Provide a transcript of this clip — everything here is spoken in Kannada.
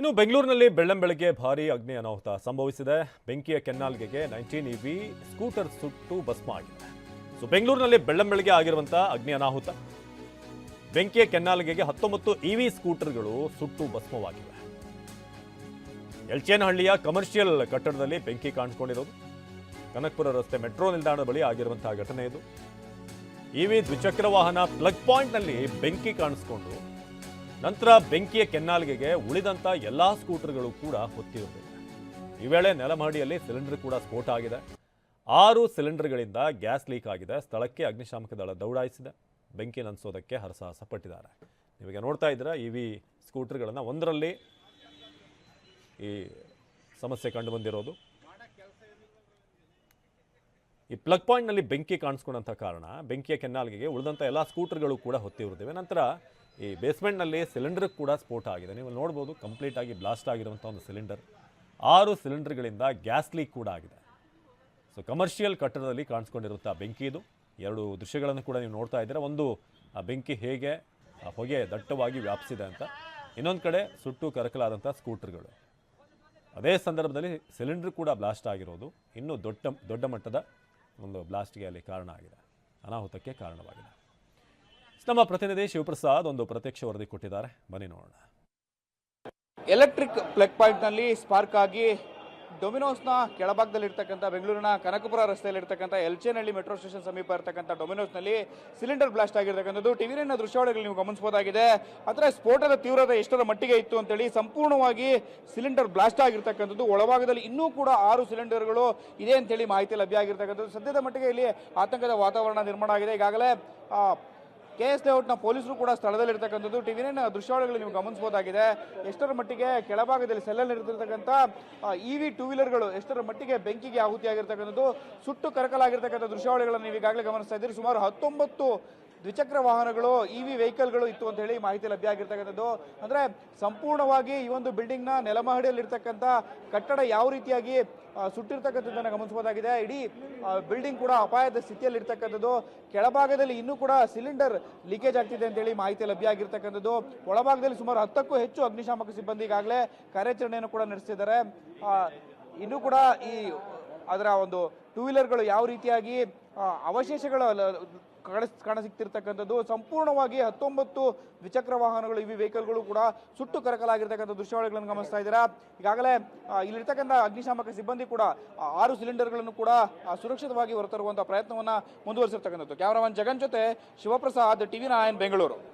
ಇನ್ನು ಬೆಂಗಳೂರಿನಲ್ಲಿ ಬೆಳ್ಳಂಬೆಳಗ್ಗೆ ಭಾರೀ ಅಗ್ನಿ ಅನಾಹುತ ಸಂಭವಿಸಿದೆ. ಬೆಂಕಿಯ ಕೆನ್ನಾಲ್ಗೆಗೆ ನೈನ್ಟೀನ್ ಇವಿ ಸ್ಕೂಟರ್ ಸುಟ್ಟು ಭಸ್ಮ ಆಗಿದೆ. ಸೊ ಬೆಂಗಳೂರಿನಲ್ಲಿ ಬೆಳ್ಳಂಬೆಳಗ್ಗೆ ಆಗಿರುವಂಥ ಅಗ್ನಿ ಅನಾಹುತ. ಬೆಂಕಿಯ ಕೆನ್ನಾಲ್ಗೆಗೆ ಹತ್ತೊಂಬತ್ತು ಇವಿ ಸ್ಕೂಟರ್ಗಳು ಸುಟ್ಟು ಭಸ್ಮವಾಗಿವೆ. ಎಲ್ಚೇನಹಳ್ಳಿಯ ಕಮರ್ಷಿಯಲ್ ಕಟ್ಟಡದಲ್ಲಿ ಬೆಂಕಿ ಕಾಣಿಸ್ಕೊಂಡಿರೋದು. ಕನಕಪುರ ರಸ್ತೆ ಮೆಟ್ರೋ ನಿಲ್ದಾಣದ ಬಳಿ ಆಗಿರುವಂತಹ ಘಟನೆ ಇದು. ಇವಿ ದ್ವಿಚಕ್ರ ವಾಹನ ಪ್ಲಗ್ ಪಾಯಿಂಟ್ನಲ್ಲಿ ಬೆಂಕಿ ಕಾಣಿಸ್ಕೊಂಡು ನಂತರ ಬೆಂಕಿಯ ಕೆನ್ನಾಲಿಗೆಗೆ ಉಳಿದಂತ ಎಲ್ಲಾ ಸ್ಕೂಟರ್ಗಳು ಕೂಡ ಹೊತ್ತಿರಬೇಕು ಈ ವೇಳೆ ನೆಲಮಹಡಿಯಲ್ಲಿ ಸಿಲಿಂಡರ್ ಕೂಡ ಸ್ಫೋಟ ಆಗಿದೆ. ಆರು ಸಿಲಿಂಡರ್ಗಳಿಂದ ಗ್ಯಾಸ್ ಲೀಕ್ ಆಗಿದೆ. ಸ್ಥಳಕ್ಕೆ ಅಗ್ನಿಶಾಮಕ ದಳ ದೌಡಾಯಿಸಿದೆ. ಬೆಂಕಿ ನಂದಿಸೋದಕ್ಕೆ ಹರಸಾಹಸ ಪಟ್ಟಿದ್ದಾರೆ. ನಿಮಗೆ ನೋಡ್ತಾ ಇದ್ದೀರಾ ಇ ವಿ ಸ್ಕೂಟರ್ಗಳನ್ನು ಒಂದರಲ್ಲಿ ಈ ಸಮಸ್ಯೆ ಕಂಡು ಬಂದಿರೋದು. ಈ ಪ್ಲಗ್ ಪಾಯಿಂಟ್ನಲ್ಲಿ ಬೆಂಕಿ ಕಾಣಿಸ್ಕೊಂಡಂಥ ಕಾರಣ, ಬೆಂಕಿಯ ಕೆನ್ನಾಲಿಗೆಗೆ ಉಳಿದಂಥ ಎಲ್ಲ ಸ್ಕೂಟರ್ಗಳು ಕೂಡ ಹೊತ್ತಿರುತ್ತಿವೆ. ನಂತರ ಈ ಬೇಸ್ಮೆಂಟ್ನಲ್ಲಿ ಸಿಲಿಂಡರ್ ಕೂಡ ಸ್ಫೋಟ ಆಗಿದೆ. ನೀವು ನೋಡ್ಬೋದು ಕಂಪ್ಲೀಟ್ ಆಗಿ ಬ್ಲಾಸ್ಟ್ ಆಗಿರುವಂಥ ಒಂದು ಸಿಲಿಂಡರ್. ಆರು ಸಿಲಿಂಡರ್ಗಳಿಂದ ಗ್ಯಾಸ್ ಲೀಕ್ ಕೂಡ ಆಗಿದೆ. ಸೊ ಕಮರ್ಷಿಯಲ್ ಕಟ್ಟಡದಲ್ಲಿ ಕಾಣಿಸ್ಕೊಂಡಿರುವಂಥ ಬೆಂಕಿ ಇದು. ಎರಡು ದೃಶ್ಯಗಳನ್ನು ಕೂಡ ನೀವು ನೋಡ್ತಾ ಇದ್ದೀರಾ. ಒಂದು, ಆ ಬೆಂಕಿ ಹೇಗೆ ಹೊಗೆ ದಟ್ಟವಾಗಿ ವ್ಯಾಪಿಸಿದೆ ಅಂತ. ಇನ್ನೊಂದು ಕಡೆ ಸುಟ್ಟು ಕರಕಲಾದಂಥ ಸ್ಕೂಟರ್ಗಳು. ಅದೇ ಸಂದರ್ಭದಲ್ಲಿ ಸಿಲಿಂಡರ್ ಕೂಡ ಬ್ಲಾಸ್ಟ್ ಆಗಿರೋದು. ಇನ್ನೂ ದೊಡ್ಡ ದೊಡ್ಡ ಮಟ್ಟದ ಒಂದು ಬ್ಲಾಸ್ಟ್ಗೆ ಅಲ್ಲಿ ಕಾರಣ ಆಗಿದೆ. ಅನಾಹುತಕ್ಕೆ ಕಾರಣವಾಗಿದೆ. ನಮ್ಮ ಪ್ರತಿನಿಧಿ ಶಿವಪ್ರಸಾದ್ ಒಂದು ಪ್ರತ್ಯಕ್ಷ ವರದಿ ಕೊಟ್ಟಿದ್ದಾರೆ. ಬನ್ನಿ ನೋಡೋಣ. ಎಲೆಕ್ಟ್ರಿಕ್ ಪ್ಲಗ್ ಪಾಯಿಂಟ್ನಲ್ಲಿ ಸ್ಪಾರ್ಕ್ ಆಗಿ ಡೊಮಿನೋಸ್ನ ಕೆಳಭಾಗದಲ್ಲಿ ಇರ್ತಕ್ಕಂಥ ಬೆಂಗಳೂರಿನ ಕನಕಪುರ ರಸ್ತೆಯಲ್ಲಿ ಇರ್ತಕ್ಕಂಥ ಎಲ್ಚೇನಹಳ್ಳಿ ಮೆಟ್ರೋ ಸ್ಟೇಷನ್ ಸಮೀಪ ಇರತಕ್ಕಂಥ ಡೊಮಿನೋಸ್ನಲ್ಲಿ ಸಿಲಿಂಡರ್ ಬ್ಲಾಸ್ಟ್ ಆಗಿರ್ತಕ್ಕಂಥದ್ದು. ಟಿವಿನ ದೃಶ್ಯಾವಳಿಗಳು ನೀವು ಗಮನಿಸಬಹುದಾಗಿದೆ. ಆದರೆ ಸ್ಫೋಟದ ತೀವ್ರತೆ ಎಷ್ಟರ ಮಟ್ಟಿಗೆ ಇತ್ತು ಅಂತೇಳಿ ಸಂಪೂರ್ಣವಾಗಿ ಸಿಲಿಂಡರ್ ಬ್ಲಾಸ್ಟ್ ಆಗಿರ್ತಕ್ಕಂಥದ್ದು. ಒಳಭಾಗದಲ್ಲಿ ಇನ್ನೂ ಕೂಡ ಆರು ಸಿಲಿಂಡರ್ಗಳು ಇದೆ ಅಂತೇಳಿ ಮಾಹಿತಿ ಲಭ್ಯ ಆಗಿರ್ತಕ್ಕಂಥದ್ದು. ಸದ್ಯದ ಮಟ್ಟಿಗೆ ಇಲ್ಲಿ ಆತಂಕದ ವಾತಾವರಣ ನಿರ್ಮಾಣ ಆಗಿದೆ. ಈಗಾಗಲೇ ಕೆ ಎಸ್ ಲೇಔಟ್ನ ಪೊಲೀಸರು ಕೂಡ ಸ್ಥಳದಲ್ಲಿರ್ತಕ್ಕಂಥದ್ದು ನೈನ್ ದೃಶ್ಯಾವಳಿಗಳು ನೀವು ಗಮನಿಸಬಹುದಾಗಿದೆ. ಎಷ್ಟರ ಮಟ್ಟಿಗೆ ಕೆಳಭಾಗದಲ್ಲಿ ಸೆಲ್ಲಲ್ಲಿ ಇರ್ತಿರ್ತಕ್ಕಂಥ ಇ ವಿ ಟೂ ವೀಲರ್ಗಳು ಎಷ್ಟರ ಮಟ್ಟಿಗೆ ಬೆಂಕಿಗೆ ಆಹುತಿಯಾಗಿರ್ತಕ್ಕಂಥದ್ದು, ಸುಟ್ಟು ಕರಕಲಾಗಿರ್ತಕ್ಕಂಥ ದೃಶ್ಯಾವಳಿಗಳನ್ನು ನೀವು ಈಗಾಗಲೇ ಗಮನಿಸ್ತಾ ಇದ್ದೀರಿ. ಸುಮಾರು ಹತ್ತೊಂಬತ್ತು ದ್ವಿಚಕ್ರ ವಾಹನಗಳು, ಇ ವಿ ವೆಹಿಕಲ್ಗಳು ಇತ್ತು ಅಂತ ಹೇಳಿ ಮಾಹಿತಿ ಲಭ್ಯ ಆಗಿರ್ತಕ್ಕಂಥದ್ದು. ಅಂದರೆ ಸಂಪೂರ್ಣವಾಗಿ ಈ ಒಂದು ಬಿಲ್ಡಿಂಗ್ನ ನೆಲಮಹಡಿಯಲ್ಲಿರ್ತಕ್ಕಂಥ ಕಟ್ಟಡ ಯಾವ ರೀತಿಯಾಗಿ ಸುಟ್ಟಿರ್ತಕ್ಕಂಥದ್ದನ್ನು ಗಮನಿಸಬಹುದಾಗಿದೆ. ಇಡೀ ಬಿಲ್ಡಿಂಗ್ ಕೂಡ ಅಪಾಯದ ಸ್ಥಿತಿಯಲ್ಲಿ ಇರ್ತಕ್ಕಂಥದ್ದು ಕೆಳಭಾಗದಲ್ಲಿ ಇನ್ನೂ ಕೂಡ ಸಿಲಿಂಡರ್ ಲೀಕೇಜ್ ಆಗ್ತಿದೆ ಅಂತೇಳಿ ಮಾಹಿತಿ ಲಭ್ಯ ಆಗಿರ್ತಕ್ಕಂಥದ್ದು. ಒಳಭಾಗದಲ್ಲಿ ಸುಮಾರು ಹತ್ತಕ್ಕೂ ಹೆಚ್ಚು ಅಗ್ನಿಶಾಮಕ ಸಿಬ್ಬಂದಿ ಈಗಾಗಲೇ ಕಾರ್ಯಾಚರಣೆಯನ್ನು ಕೂಡ ನಡೆಸಿದ್ದಾರೆ ಇನ್ನೂ ಕೂಡ ಈ ಅದರ ಒಂದು ಟೂ ವೀಲರ್ಗಳು ಯಾವ ರೀತಿಯಾಗಿ ಅವಶೇಷಗಳು ಕಾಣಸಿಗ್ತಿರ್ತಕ್ಕಂಥದ್ದು ಸಂಪೂರ್ಣವಾಗಿ ಹತ್ತೊಂಬತ್ತು ದ್ವಿಚಕ್ರ ವಾಹನಗಳು, ಇವಿ ವೆಹಿಕಲ್ಗಳು ಕೂಡ ಸುಟ್ಟು ಕರಕಲಾಗಿರ್ತಕ್ಕಂಥ ದೃಶ್ಯಾವಳಿಗಳನ್ನು ಗಮನಿಸ್ತಾ ಇದ್ದೀರಾ? ಈಗಾಗಲೇ ಇಲ್ಲಿರ್ತಕ್ಕಂಥ ಅಗ್ನಿಶಾಮಕ ಸಿಬ್ಬಂದಿ ಕೂಡ ಆರು ಸಿಲಿಂಡರ್ಗಳನ್ನು ಕೂಡ ಸುರಕ್ಷಿತವಾಗಿ ಹೊರತರುವಂತಹ ಪ್ರಯತ್ನವನ್ನು ಮುಂದುವರಿಸಿರ್ತಕ್ಕಂಥದ್ದು. ಕ್ಯಾಮರಾಮನ್ ಜಗನ್ ಜೊತೆ ಶಿವಪ್ರಸಾದ್, ಟಿವಿ ನಾಯನ್ ಬೆಂಗಳೂರು.